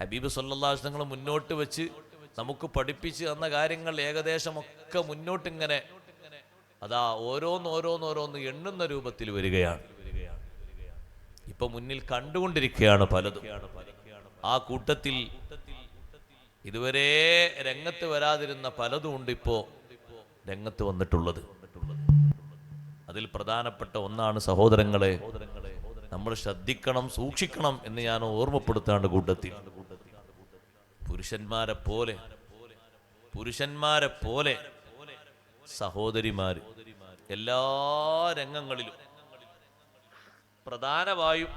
ഹബീബ് സല്ലാസ്ലങ്ങൾ മുന്നോട്ട് വെച്ച് നമുക്ക് പഠിപ്പിച്ച് തന്ന കാര്യങ്ങൾ ഏകദേശമൊക്കെ മുന്നോട്ടിങ്ങനെ അതാ ഓരോന്നോരോന്നോരോന്ന് എണ്ണുന്ന രൂപത്തിൽ വരികയാണ്. ഇപ്പൊ മുന്നിൽ കണ്ടുകൊണ്ടിരിക്കുകയാണ് പലതും. ആ കൂട്ടത്തിൽ ഇതുവരെ രംഗത്ത് വരാതിരുന്ന പലതും ഉണ്ട് ഇപ്പോ രംഗത്ത് വന്നിട്ടുള്ളത്. അതിൽ പ്രധാനപ്പെട്ട ഒന്നാണ് സഹോദരങ്ങളെ നമ്മൾ ശ്രദ്ധിക്കണം സൂക്ഷിക്കണം എന്ന് ഞാൻ ഓർമ്മപ്പെടുത്താണ്ട് കൂട്ടത്തിൽ. പുരുഷന്മാരെ പോലെ പുരുഷന്മാരെ പോലെ സഹോദരിമാര് എല്ലാ രംഗങ്ങളിലും പ്രധാനമായും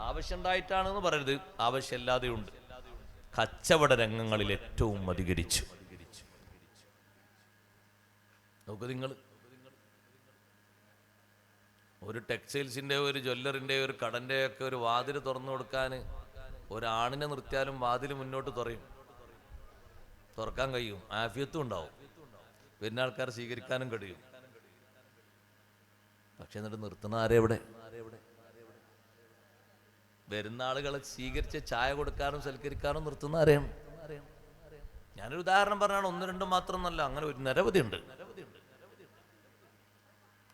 ആവശ്യമുണ്ടായിട്ടാണെന്ന് പറയരുത്. ആവശ്യമില്ലാതെയുണ്ട്. കച്ചവട രംഗങ്ങളിൽ ഏറ്റവും അധികരിച്ചു. നോക്ക് നിങ്ങൾ ഒരു ടെക്സ്റ്റൈൽസിന്റെ ഒരു ജ്വല്ലറിന്റെ ഒരു കടന്റെ ഒക്കെ ഒരു വാതിൽ തുറന്നു കൊടുക്കാൻ ഒരാണിനെ നിർത്തിയാലും വാതിൽ മുന്നോട്ട് തുറയും. തുറക്കാൻ കഴിയും ആഫിയത്തും ഉണ്ടാവും. വരുന്ന ആൾക്കാർ സ്വീകരിക്കാനും കഴിയും. പക്ഷെ എന്നിട്ട് നിർത്തുന്ന ആരെ എവിടെ വരുന്ന ആളുകളെ സ്വീകരിച്ച് ചായ കൊടുക്കാനും സൽക്കരിക്കാനും നിർത്തുന്ന ആരെയാണ്? ഞാനൊരു ഉദാഹരണം പറഞ്ഞാണ് ഒന്ന് രണ്ടും മാത്രം എന്നല്ല അങ്ങനെ ഒരു നിരവധി ഉണ്ട്.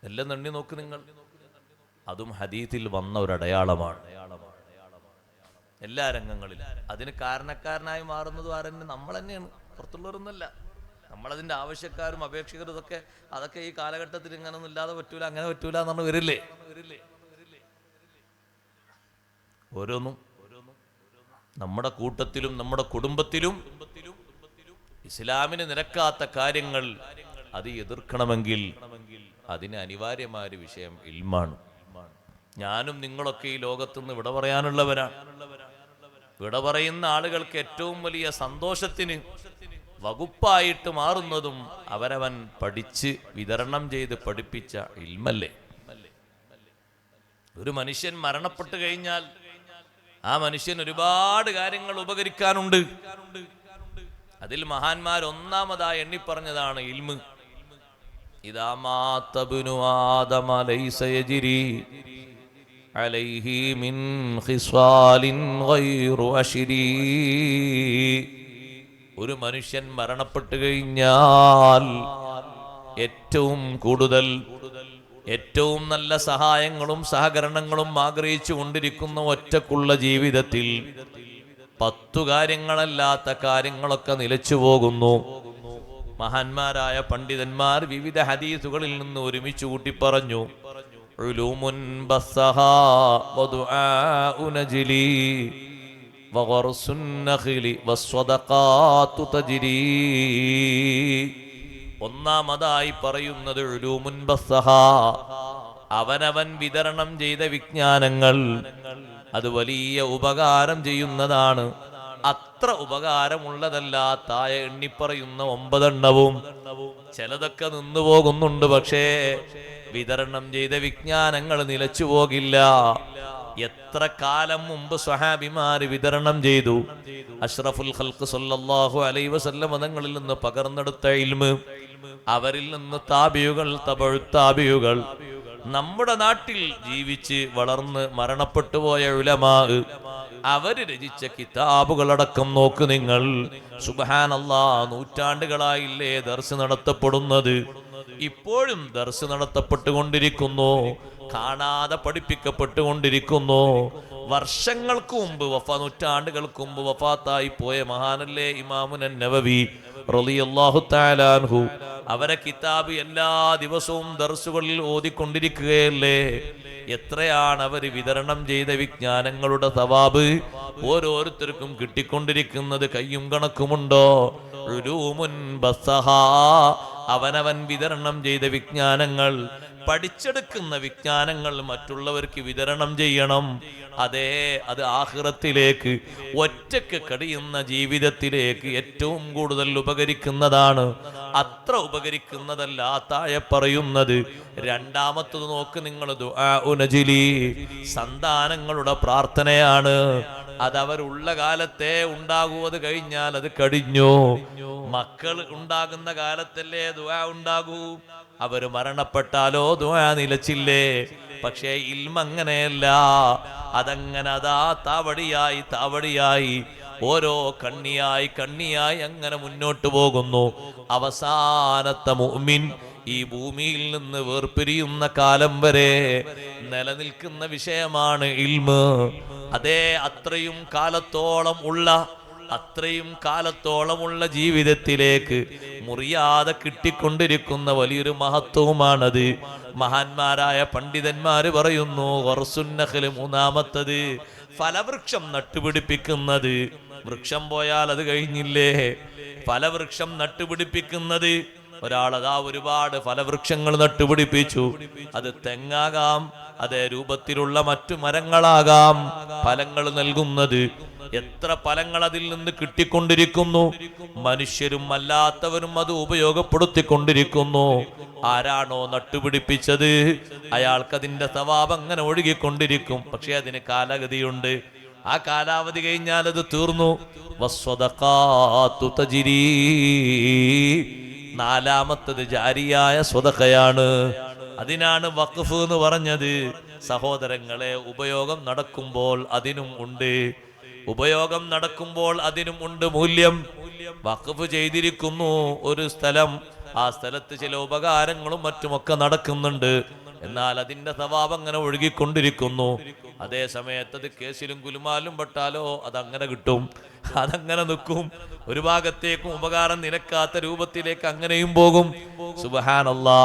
എല്ലാം നണ്ണി നോക്ക് നിങ്ങൾ. അതും ഹദീത്തിൽ വന്ന ഒരു അടയാളമാണ്. എല്ലാ രംഗങ്ങളിലും. അതിന് കാരണക്കാരനായി മാറുന്നതും ആരെന്നെ? നമ്മൾ തന്നെയാണ്. പുറത്തുള്ളവരൊന്നുമല്ല. നമ്മളതിന്റെ ആവശ്യക്കാരും അപേക്ഷകരും ഇതൊക്കെ അതൊക്കെ ഈ കാലഘട്ടത്തിൽ ഇങ്ങനൊന്നും ഇല്ലാതെ പറ്റൂല അങ്ങനെ പറ്റൂല എന്നാണ് വരില്ലേ? ഓരോന്നും നമ്മുടെ കൂട്ടത്തിലും നമ്മുടെ കുടുംബത്തിലും ഇസ്ലാമിന് നിരക്കാത്ത കാര്യങ്ങൾ അത് എതിർക്കണമെങ്കിൽ അതിന് അനിവാര്യമായ ഒരു വിഷയം ഇൽമാണ്. ഞാനും നിങ്ങളൊക്കെ ഈ ലോകത്തുനിന്ന് വിട പറയാനുള്ളവരാണ്. വിട പറയുന്ന ആളുകൾക്ക് ഏറ്റവും വലിയ സന്തോഷത്തിന് വകുപ്പായിട്ട് മാറുന്നതും അവരവൻ പഠിച്ച് വിതരണം ചെയ്ത് പഠിപ്പിച്ച ഇൽമല്ലേ? ഒരു മനുഷ്യൻ മരണപ്പെട്ടു കഴിഞ്ഞാൽ ആ മനുഷ്യൻ ഒരുപാട് കാര്യങ്ങൾ ഉപകരിക്കാനുണ്ട്. അതിൽ മഹാന്മാർ ഒന്നാമതായി എണ്ണിപ്പറഞ്ഞതാണ് ഇൽമ്. ഇതാ മാത്തബിനു ആദമ ലൈസ യജ്രി അലൈഹി മിൻ ഖിസ്വാലിൻ ഗൈറു ഒരു മനുഷ്യൻ മരണപ്പെട്ടു കഴിഞ്ഞാൽ ഏറ്റവും കൂടുതൽ ഏറ്റവും നല്ല സഹായങ്ങളും സഹകരണങ്ങളും ആഗ്രഹിച്ചു കൊണ്ടിരിക്കുന്ന ഒറ്റക്കുള്ള ജീവിതത്തിൽ പത്തു കാര്യങ്ങളല്ലാത്ത കാര്യങ്ങളൊക്കെ നിലച്ചു പോകുന്നു. മഹാന്മാരായ പണ്ഡിതന്മാർ വിവിധ ഹദീസുകളിൽ നിന്ന് ഒരുമിച്ച് കൂട്ടി പറഞ്ഞു ഉലൂമുൻ ബസ്സഹാ വദുആഉ النخل والصدقات تجري ഒന്നാമതായി പറയുന്നത് അവനവൻ വിതരണം ചെയ്ത വിജ്ഞാനങ്ങൾ. അത് വലിയ ഉപകാരം ചെയ്യുന്നതാണ്. അത്ര ഉപകാരമുള്ളതല്ലാത്തായ എണ്ണിപ്പറയുന്ന ഒമ്പതെണ്ണവും ചിലതൊക്കെ നിന്നു പോകുന്നുണ്ട് പക്ഷേ വിതരണം ചെയ്ത വിജ്ഞാനങ്ങൾ നിലച്ചു പോകില്ല. എത്ര കാലം മുമ്പ് സ്വഹാബിമാർ വിതരണം ചെയ്തു? അഷ്റഫുൽ ഖൽക്ക് സല്ലല്ലാഹു അലൈ വസല്ലം മതങ്ങളിൽ നിന്ന് പകർന്നെടുത്ത ഇൽമ് അവരിൽ നിന്ന് താബിയുകൾ തപഴുത്താപിയുകൾ നമ്മുടെ നാട്ടിൽ ജീവിച്ച് വളർന്ന് മരണപ്പെട്ടു പോയ ഉലമാ അവർ രചിച്ച കിതാബുകളടക്കം നോക്ക് നിങ്ങൾ. സുബഹാനല്ലാ നൂറ്റാണ്ടുകളായില്ലേ ദർശനം നടത്തപ്പെടുന്നത്. ഇപ്പോഴും ദർശ നടത്തപ്പെട്ടുകൊണ്ടിരിക്കുന്നു കാണാതെ പഠിപ്പിക്കപ്പെട്ടുകൊണ്ടിരിക്കുന്നു. വർഷങ്ങൾക്ക് മുമ്പ് വഫ നൂറ്റാണ്ടുകൾക്ക് മുമ്പ് വഫാത്തായി പോയ മഹാനല്ലേ ഇമാമുനൻ നവവി തആലാൻഹു അവരെ കിതാബ് എല്ലാ ദിവസവും ദർസുകളിൽ ഓതിക്കൊണ്ടിരിക്കുകയല്ലേ? എത്രയാണ് അവർ വിതരണം ചെയ്ത വിജ്ഞാനങ്ങളുടെ സവാബ്? ഓരോരുത്തർക്കും കിട്ടിക്കൊണ്ടിരിക്കുന്നത് കയ്യും കണക്കുമുണ്ടോ? അവനവൻ വിതരണം ചെയ്ത വിജ്ഞാനങ്ങൾ പഠിച്ചെടുക്കുന്ന വിജ്ഞാനങ്ങൾ മറ്റുള്ളവർക്ക് വിതരണം ചെയ്യണം. അതേ അത് ആഹ്റത്തിലേക്ക് ഒറ്റയ്ക്ക് കഴിയുന്ന ജീവിതത്തിലേക്ക് ഏറ്റവും കൂടുതൽ ഉപകരിക്കുന്നതാണ്. അത്ര ഉപകരിക്കുന്നതല്ല താഴെ പറയുന്നത്. രണ്ടാമത്തത് നോക്ക് നിങ്ങൾ സന്താനങ്ങളുടെ പ്രാർത്ഥനയാണ്. അതവരുള്ള കാലത്തെ ഉണ്ടാകുവത് കഴിഞ്ഞാൽ അത് കടിഞ്ഞു. മക്കൾ ഉണ്ടാകുന്ന കാലത്തല്ലേ ദുആ ഉണ്ടാകൂ? അവർ മരണപ്പെട്ടാലോ ദുആ നിലച്ചില്ലേ? പക്ഷേ ഇൽമ അങ്ങനെയല്ല. അതങ്ങനെ അതാ താവടിയായി താവടിയായി ഓരോ കണ്ണിയായി കണ്ണിയായി അങ്ങനെ മുന്നോട്ട് പോകുന്നു. അവസാനത്തെ മുഅ്മിൻ ഈ ഭൂമിയിൽ നിന്ന് വേർപിരിയുന്ന കാലം വരെ നിലനിൽക്കുന്ന വിഷയമാണ് ഇൽമ്. അതേ അത്രയും കാലത്തോളം ഉള്ള അത്രയും കാലത്തോളമുള്ള ജീവിതത്തിലേക്ക് മുറിയാതെ കിട്ടിക്കൊണ്ടിരിക്കുന്ന വലിയൊരു മഹത്വവുമാണത്. മഹാന്മാരായ പണ്ഡിതന്മാര് പറയുന്നു ഹൊറസുന്നഹൽ മൂന്നാമത്തത് ഫലവൃക്ഷം നട്ടുപിടിപ്പിക്കുന്നത്. വൃക്ഷം പോയാൽ അത് കഴിഞ്ഞില്ലേ? ഫലവൃക്ഷം നട്ടുപിടിപ്പിക്കുന്നത് ഒരാൾ അതാ ഒരുപാട് ഫലവൃക്ഷങ്ങൾ നട്ടുപിടിപ്പിച്ചു. അത് തെങ്ങാകാം അതേ രൂപത്തിലുള്ള മറ്റു മരങ്ങളാകാം ഫലങ്ങൾ നൽകുന്നത്. എത്ര ഫലങ്ങൾ അതിൽ നിന്ന് കിട്ടിക്കൊണ്ടിരിക്കുന്നു? മനുഷ്യരും അല്ലാത്തവരും അത് ഉപയോഗപ്പെടുത്തിക്കൊണ്ടിരിക്കുന്നു. ആരാണോ നട്ടുപിടിപ്പിച്ചത്? അയാൾക്ക് അതിന്റെ സ്വഭാവം അങ്ങനെ ഒഴുകിക്കൊണ്ടിരിക്കും. പക്ഷെ അതിന് കാലഗതിയുണ്ട് ആ കാലാവധി കഴിഞ്ഞാൽ അത് തീർന്നു. നാലാമത്തത് ജാരിയായ സ്വതക്കയാണ്. അതിനാണ് വഖഫ് എന്ന് പറഞ്ഞത്. സഹോദരങ്ങളെ ഉപയോഗം നടക്കുമ്പോൾ അതിനും ഉണ്ട്. ഉപയോഗം നടക്കുമ്പോൾ അതിനും ഉണ്ട് മൂല്യം. വഖഫ് ചെയ്തിരിക്കുന്നു ഒരു സ്ഥലം. ആ സ്ഥലത്ത് ചില ഉപകാരങ്ങളും മറ്റുമൊക്കെ നടക്കുന്നുണ്ട്. എന്നാൽ അതിന്റെ സ്വഭാവം അങ്ങനെ ഒഴുകിക്കൊണ്ടിരിക്കുന്നു. അതേ സമയത്ത് അത് കേസിലും കുലുമാലും പെട്ടാലോ അതങ്ങനെ കിട്ടും. അതങ്ങനെ നിൽക്കും. ഒരു ഭാഗത്തേക്കും ഉപകാരം നിനക്കാത്ത രൂപത്തിലേക്ക് അങ്ങനെയും പോകും. സുബഹാനല്ലാ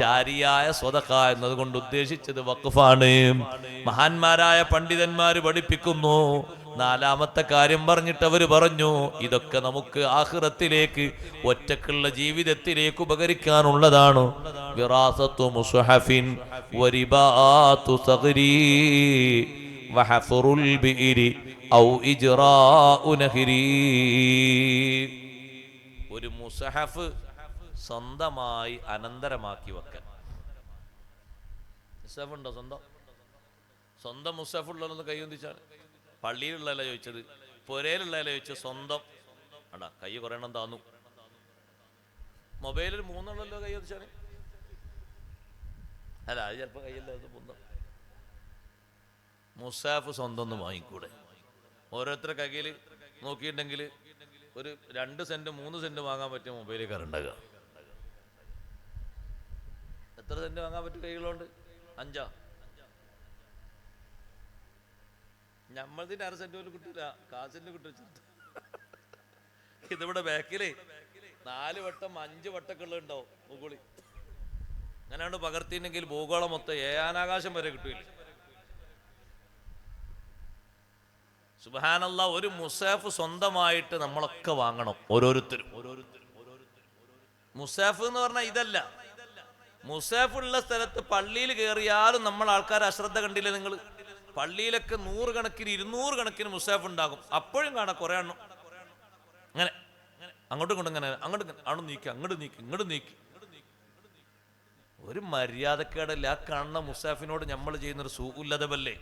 ജാരിയായ സ്വതക്ക എന്നതുകൊണ്ട് ഉദ്ദേശിച്ചത് വഖഫാണ്. മഹാന്മാരായ പണ്ഡിതന്മാര് പഠിപ്പിക്കുന്നു. നാലാമത്തെ കാര്യം പറഞ്ഞിട്ട് അവർ പറഞ്ഞു ഇതൊക്കെ നമുക്ക് ആഹ്റത്തിലേക്ക് ഒറ്റക്കുള്ള ജീവിതത്തിലേക്ക് ഉപകരിക്കാനുള്ളതാണ്. വിറാസത്തു മുസ്ഹഫിൻ വരിബാത്തു വഹഫറുൽ ബിഇരി ഔ ഇജ്റാഉ ഒരു മുസഹഫ് സ്വന്തമായി അനന്തരമാക്കി വെക്കൽ സ്വന്തം? സ്വന്തം മുസഹഫ് ഉള്ളതെന്ന് കൈയൊന്നിച്ചാണ് പള്ളിയിലുള്ളതല്ല ചോദിച്ചത്. പുരയിലുള്ളതല്ല ചോദിച്ചത്. സ്വന്തം. അടാ കൈ കുറയണം താന്നു. മൊബൈലിൽ മൂന്നുള്ളല്ലോ കൈ ഒന്നിച്ചാണ് അല്ല അത് ചിലപ്പോൾ കയ്യല്ല അത് പൊന്തം മുസാഫ് സ്വന്തം ഒന്ന് വാങ്ങിക്കൂടെ? ഓരോരുത്തരുടെ കയ്യിൽ നോക്കിയിട്ടുണ്ടെങ്കിൽ ഒരു രണ്ട് സെന്റ് മൂന്ന് സെന്റ് വാങ്ങാൻ പറ്റിയ മൊബൈലിൽ കറണ്ടാകുക എത്ര സെന്റ് വാങ്ങാൻ പറ്റിയ കൈകളുണ്ട്? അഞ്ചാ? ഞമ്മളതിന്റെ അര സെന്റ് പോലും കിട്ടൂല കാശിന്റെ കിട്ടും ഇതിവിടെ ബാക്കിലേ നാല് വട്ടം അഞ്ച് വട്ടക്കുള്ള ഉണ്ടാവും മുകളിൽ. അങ്ങനെയാണ് പകർത്തിയില്ലെങ്കിൽ ഭൂഗോളം മൊത്തം ഏയാനാകാശം വരെ കിട്ടൂല. സുബാനല്ല ഒരു മുസാഫ് സ്വന്തമായിട്ട് നമ്മളൊക്കെ വാങ്ങണം ഓരോരുത്തരും. ഓരോരുത്തരും മുസാഫ് എന്ന് പറഞ്ഞാൽ ഇതല്ല. മുസാഫ് ഉള്ള സ്ഥലത്ത് പള്ളിയിൽ കയറിയാലും നമ്മൾ ആൾക്കാർ അശ്രദ്ധ കണ്ടില്ലേ നിങ്ങൾ പള്ളിയിലൊക്കെ നൂറുകണക്കിന് ഇരുന്നൂറ് കണക്കിന് മുസാഫ് ഉണ്ടാകും. അപ്പോഴും കാണാം കുറെ എണ്ണം. അങ്ങനെ അങ്ങോട്ടും ഇങ്ങോട്ടും അങ്ങനെ അങ്ങോട്ടും അണു നീക്കി അങ്ങോട്ട് നീക്കി ഇങ്ങോട്ട് നീക്കി. ഒരു മര്യാദക്കേടല്ല. ആ കാണുന്ന മുസാഫിനോട് നമ്മൾ ചെയ്യുന്നൊരു സൂല്ലതബല്ലേ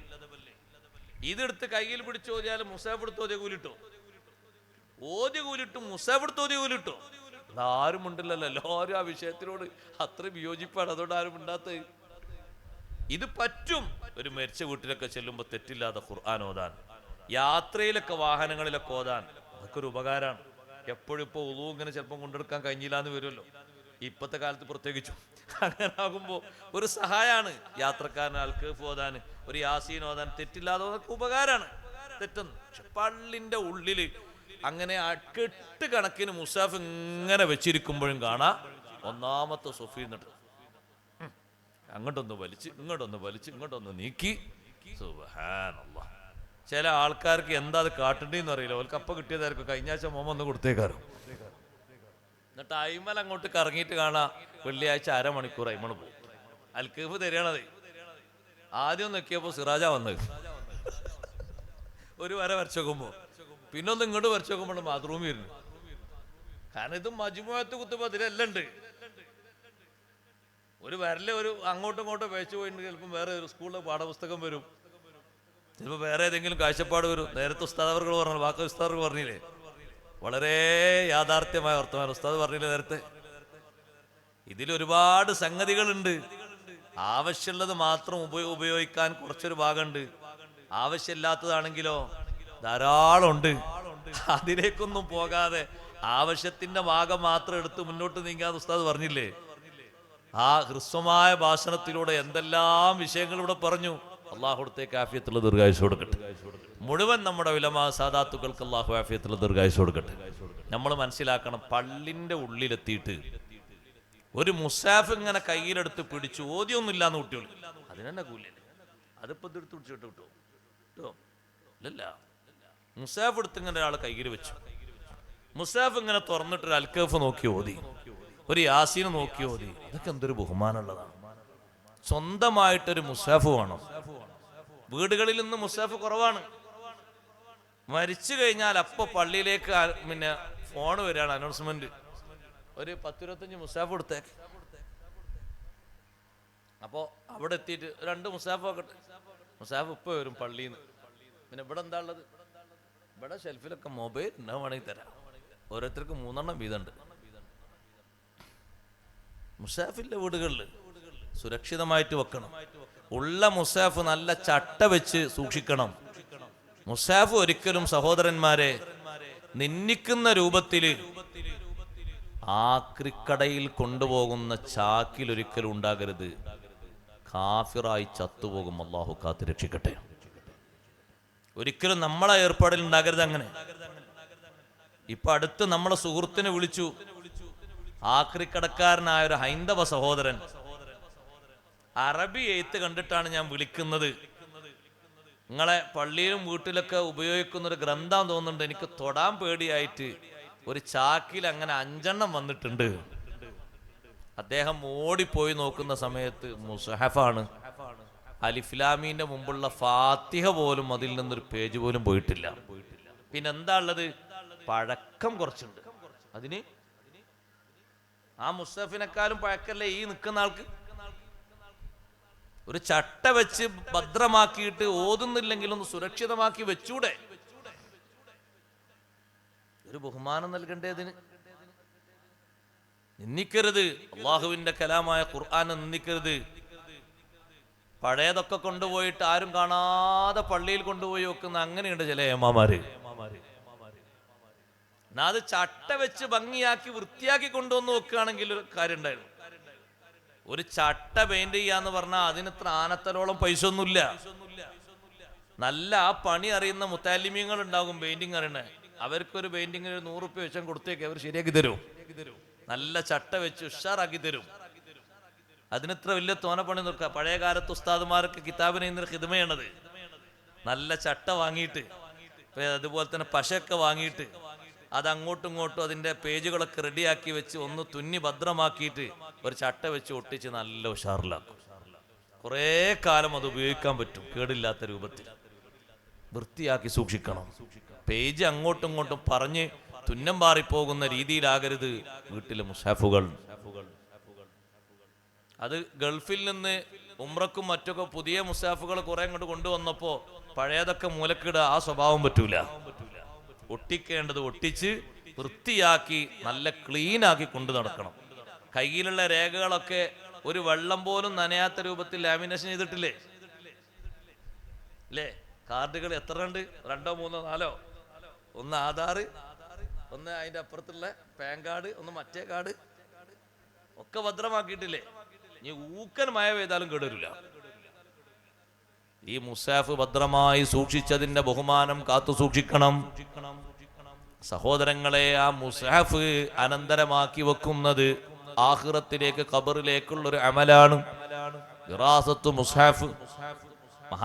ഇതെടുത്ത് കയ്യിൽ പിടിച്ച് ഓതിയാൽ മുസാഫ് എടുത്ത് ഓതിയ കൂലിട്ടോ? ഓദ്യ കൂലിട്ടു മുസാഫ് എടുത്ത് ഓതി കൂലിട്ടോ? അതാരും ഉണ്ടല്ലോ എല്ലാവരും ആ വിഷയത്തിനോട് അത്ര വിയോജിപ്പാണ്. അതുകൊണ്ട് ആരും ഉണ്ടാത്തത് ഇത് പറ്റും. ഒരു മരിച്ച വീട്ടിലൊക്കെ ചെല്ലുമ്പോൾ തെറ്റില്ലാതെ ഖുർആൻ ഓതാൻ. യാത്രയിലൊക്കെ വാഹനങ്ങളിലൊക്കെ ഓതാൻ. അതൊക്കെ ഒരു ഉപകാരമാണ് എപ്പോഴും ഇപ്പോൾ ഉളു ഇങ്ങനെ ചിലപ്പം കൊണ്ടെടുക്കാൻ കഴിഞ്ഞില്ല എന്ന് വരുമല്ലോ. ഇപ്പോഴത്തെ കാലത്ത് പ്രത്യേകിച്ചും അങ്ങനെ ആകുമ്പോൾ ഒരു സഹായമാണ് യാത്രക്കാരൻ ആൾക്ക് ഓതാൻ ഒരു യാസീൻ ഓതാൻ തെറ്റില്ലാതെ അതൊക്കെ ഉപകാരമാണ് തെറ്റെന്ന്. പക്ഷെ പള്ളിന്റെ ഉള്ളിൽ അങ്ങനെ കെട്ട് കണക്കിന് മുസാഫ് ഇങ്ങനെ വെച്ചിരിക്കുമ്പോഴും കാണാം. ഒന്നാമത്തെ സുഫീന്നിട്ട് അങ്ങോട്ടൊന്ന് വലിച്ച് ഇങ്ങോട്ടൊന്ന് വലിച്ച് ഇങ്ങോട്ടൊന്ന് നീക്കി. സുബ്ഹാനല്ലാഹ്. ചില ആൾക്കാർക്ക് എന്താ അത് കാട്ടണ്ടെന്ന് അറിയില്ല. അവർക്ക് അപ്പൊ കിട്ടിയതായിരിക്കും. കഴിഞ്ഞ ആഴ്ച മോമ ഒന്ന് കൊടുത്തേക്കാരോ? എന്നിട്ട് അയിമൽ അങ്ങോട്ട് കറങ്ങിയിട്ട് കാണാ വെള്ളിയാഴ്ച അരമണിക്കൂർ അയിമണ് പോകും അൽക്കീഫ് തരികയാണത് ആദ്യം നോക്കിയപ്പോ സിറാജ വന്നത് ഒരു വര വരച്ചു നോക്കുമ്പോ. പിന്നെ ഒന്ന് ഇങ്ങോട്ട് വരച്ചു നോക്കുമ്പോൾ ബാത്റൂമിൽ വരുന്നു. കാരണം ഇത് മജുമുഅത്ത് കുത്തുമ്പോ അതിലെല്ലാം ഉണ്ട്. ഒരു വരൽ ഒരു അങ്ങോട്ടും ഇങ്ങോട്ടും വെച്ചു പോയിട്ട് ചിലപ്പം വേറെ ഒരു സ്കൂളിലെ പാഠപുസ്തകം വരും. ചിലപ്പോൾ വേറെ ഏതെങ്കിലും കാഴ്ചപ്പാട് വരും. നേരത്തെ ഉസ്താദവർകൾ പറഞ്ഞു ബാക്കി ഉസ്താദർക്ക് പറഞ്ഞില്ലേ? വളരെ യാഥാർത്ഥ്യമായ വർത്തമാനം. ഉസ്താദ് പറഞ്ഞില്ലേ നേരത്തെ? ഇതിൽ ഒരുപാട് സംഗതികളുണ്ട്. ആവശ്യമുള്ളത് മാത്രം ഉപയോ ഉപയോഗിക്കാൻ കുറച്ചൊരു ഭാഗമുണ്ട്. ആവശ്യമില്ലാത്തതാണെങ്കിലോ? ധാരാളം ഉണ്ട് അതിലേക്കൊന്നും പോകാതെ ആവശ്യത്തിന്റെ ഭാഗം മാത്രം എടുത്ത് മുന്നോട്ട് നീങ്ങാതെ ഉസ്താദ് പറഞ്ഞില്ലേ? ആ ഹ്രസ്വമായ ഭാഷണത്തിലൂടെ എന്തെല്ലാം വിഷയങ്ങൾ ഇവിടെ പറഞ്ഞു അള്ളാഹുടത്തേക്ക് ആഫിയത്തുള്ള ദീർഘായുസ് കൊടുക്കട്ടെ. മുഴുവൻ നമ്മുടെ വിലമാ സാധാത്തുക്കൾക്ക് അള്ളാഹു ആഫിയത്തുള്ള ദീർഘായുസ് കൊടുക്കട്ടെ. നമ്മൾ മനസ്സിലാക്കണം പള്ളിന്റെ ഉള്ളിലെത്തിയിട്ട് ഒരു മുസാഫ് ഇങ്ങനെ കയ്യിലെടുത്ത് പിടിച്ചു ഓദ്യമൊന്നുമില്ല എന്ന് കുട്ടികൾ. അതിനെന്നെ കൂലിയല്ലേ അതിപ്പോ ഇതെടുത്ത് പിടിച്ചിട്ട് കിട്ടുമോ കിട്ടുമോ ഇല്ലല്ല. മുസാഫ് എടുത്ത് ഇങ്ങനെ ഒരാൾ കയ്യിൽ വെച്ചു. മുസാഫ് ഇങ്ങനെ തുറന്നിട്ട് ഒരു അൽക്കഫ് നോക്കി ഓതി. ഒരു യാസീന് നോക്കി ഓതി ഇതൊക്കെ എന്തൊരു ബഹുമാനമുള്ളതാണ്. സ്വന്തമായിട്ടൊരു മുസാഫ് വേണം. വീടുകളിൽ നിന്ന് മുസാഫ് കുറവാണ്. മരിച്ചു കഴിഞ്ഞാൽ അപ്പൊ പള്ളിയിലേക്ക് പിന്നെ ഫോൺ വരികയാണ് അനൗൺസ്മെന്റ്. ഒരു പത്തിരുപത്തഞ്ച് മുസാഫ് കൊടുത്തേക്ക്. അപ്പോ അവിടെ എത്തിയിട്ട് രണ്ട് മുസാഫ് ആക്കട്ടെ. മുസാഫ് ഇപ്പൊ വരും പള്ളിയിൽ നിന്ന് പിന്നെ ഇവിടെ എന്താ ഉള്ളത്? ഇവിടെ ഷെൽഫിലൊക്കെ മൊബൈൽ ഉണ്ടാവുകയാണെങ്കിൽ തരാം. ഓരോരുത്തർക്ക് മൂന്നെണ്ണം വീതമുണ്ട്. മുസാഫിന്റെ വീടുകളിൽ സുരക്ഷിതമായിട്ട് വെക്കണം. ഉള്ള മുസാഫ് നല്ല ചട്ട വെച്ച് സൂക്ഷിക്കണം. മുസാഫ് ഒരിക്കലും സഹോദരന്മാരെ നിന്ദിക്കുന്ന രൂപത്തിൽ ആക്രിക്കടയിൽ കൊണ്ടുപോകുന്ന ചാക്കിൽ ഒരിക്കലും ഉണ്ടാകരുത്. കാഫിറായി ചത്തുപോകും. അള്ളാഹു കാത്ത് രക്ഷിക്കട്ടെ. ഒരിക്കലും നമ്മളെ ഏർപ്പാടിൽ ഉണ്ടാകരുത് അങ്ങനെ. ഇപ്പൊ അടുത്ത് നമ്മളെ സുഹൃത്തിനെ വിളിച്ചു. ആക്രിക്കടക്കാരനായ ഒരു ഹൈന്ദവ സഹോദരൻ. അറബി എഴുത്ത് കണ്ടിട്ടാണ് ഞാൻ വിളിക്കുന്നത്. നിങ്ങളെ പള്ളിയിലും വീട്ടിലൊക്കെ ഉപയോഗിക്കുന്ന ഒരു ഗ്രന്ഥം തോന്നുന്നുണ്ട്. എനിക്ക് തൊടാൻ പേടിയായിട്ട് ഒരു ചാക്കിൽ അങ്ങനെ അഞ്ചെണ്ണം വന്നിട്ടുണ്ട്. അദ്ദേഹം ഓടിപ്പോയി നോക്കുന്ന സമയത്ത് മുസഹഫാണ്. അലിഫ്ലാമീന്റെ മുമ്പുള്ള ഫാത്തിഹ പോലും അതിൽ നിന്നൊരു പേജ് പോലും പോയിട്ടില്ല. പിന്നെന്താ ഉള്ളത്? പഴക്കം കുറച്ചുണ്ട്. അതിന് ആ മുസ്തഫിനെക്കാളും പഴക്കല്ലേ ഈ നിൽക്കുന്ന ആൾക്ക്? ഒരു ചട്ട വെച്ച് ഭദ്രമാക്കിയിട്ട് ഓതുന്നില്ലെങ്കിൽ ഒന്ന് സുരക്ഷിതമാക്കി വെച്ചൂടെ? ഒരു ബഹുമാനം നൽകണ്ടേതിന് നിന്ദിക്കരുത്. അള്ളാഹുവിന്റെ കലാമായ ഖുർആാനെ നിന്ദിക്കരുത്. പഴയതൊക്കെ കൊണ്ടുപോയിട്ട് ആരും കാണാതെ പള്ളിയിൽ കൊണ്ടുപോയി വെക്കുന്ന അങ്ങനെയുണ്ട് ചില ഏമാമാര്. എന്നാ അത് ചട്ട വെച്ച് ഭംഗിയാക്കി വൃത്തിയാക്കി കൊണ്ടുവന്ന് നോക്കുകയാണെങ്കിൽ ഒരു കാര്യം ഉണ്ടായിരുന്നു ഒരു ചട്ട പെയിന്റ് ചെയ്യാന്ന് പറഞ്ഞാൽ അതിന് ഇത്ര ആനത്തലോളം പൈസ ഒന്നുമില്ല നല്ല ആ പണി അറിയുന്ന മുത്താലിമ്യങ്ങൾ ഉണ്ടാകും പെയിന്റിങ് അറിയണേ. അവർക്കൊരു പെയിന്റിങ്ങിന് നൂറ് റുപ്യ വെച്ചാൽ കൊടുത്തേക്ക് അവർ ശരിയാക്കി തരും. നല്ല ചട്ട വെച്ച് ഉഷാറാക്കി തരും. അതിനിത്ര വലിയ തോന പണി നിൽക്കുക പഴയ കാലത്ത് ഉസ്താദുമാർക്ക് കിതാബിനെ ഇന്നൊരു ഹിതമയാണത്. നല്ല ചട്ട വാങ്ങിയിട്ട് അതുപോലെ തന്നെ പശയൊക്കെ വാങ്ങിയിട്ട് അത് അങ്ങോട്ടും ഇങ്ങോട്ടും അതിന്റെ പേജുകളൊക്കെ റെഡിയാക്കി വെച്ച് ഒന്ന് തുന്നി ഭദ്രമാക്കിയിട്ട് ഒരു ചട്ട വെച്ച് ഒട്ടിച്ച് നല്ല ഉഷാറിലാക്കും. കുറേ കാലം അത് ഉപയോഗിക്കാൻ പറ്റും കേടില്ലാത്ത രൂപത്തിൽ. വൃത്തിയാക്കി സൂക്ഷിക്കണം. പേജ് അങ്ങോട്ടും ഇങ്ങോട്ടും പറഞ്ഞ് തുന്നം പാറിപ്പോകുന്ന രീതിയിലാകരുത് വീട്ടിലെ മുസാഫുകൾ അത് ഗൾഫിൽ നിന്ന് ഉമ്രക്കും മറ്റൊക്കെ പുതിയ മുസാഫുകൾ കുറെ അങ്ങോട്ട് കൊണ്ടുവന്നപ്പോ പഴയതൊക്കെ മൂലക്കിട ആ സ്വഭാവം പറ്റൂല. ഒട്ടിക്കേണ്ടത് ഒട്ടിച്ച് വൃത്തിയാക്കി നല്ല ക്ലീൻ ആക്കി കൊണ്ടു നടക്കണം. കയ്യിലുള്ള രേഖകളൊക്കെ ഒരു വെള്ളം പോലും നനയാത്ത രൂപത്തിൽ ലാമിനേഷൻ ചെയ്തിട്ടില്ലേ? അല്ലേ കാർഡുകൾ എത്ര ഉണ്ട്? രണ്ടോ മൂന്നോ നാലോ? ഒന്ന് ആധാർ ഒന്ന് അതിന്റെ അപ്പുറത്തുള്ള പാൻ കാർഡ് ഒന്ന് മറ്റേ കാർഡ്. ഒക്കെ ഭദ്രമാക്കിയിട്ടില്ലേ? ഇനി ഊക്കൻ മഴ പെയ്താലും കേടരില്ല ഈ മുസാഫ് ഭദ്രമായി സൂക്ഷിച്ചതിന്റെ ബഹുമാനം കാത്തു സൂക്ഷിക്കണം. സഹോദരങ്ങളെ ആ മുസാഫ് അനന്തരമാക്കി വെക്കുന്നത് ആഹ്റത്തിലേക്ക് ഖബറിലേക്കുള്ള ഒരു അമലാണ്. വിറാസത്ത് മുസാഫ്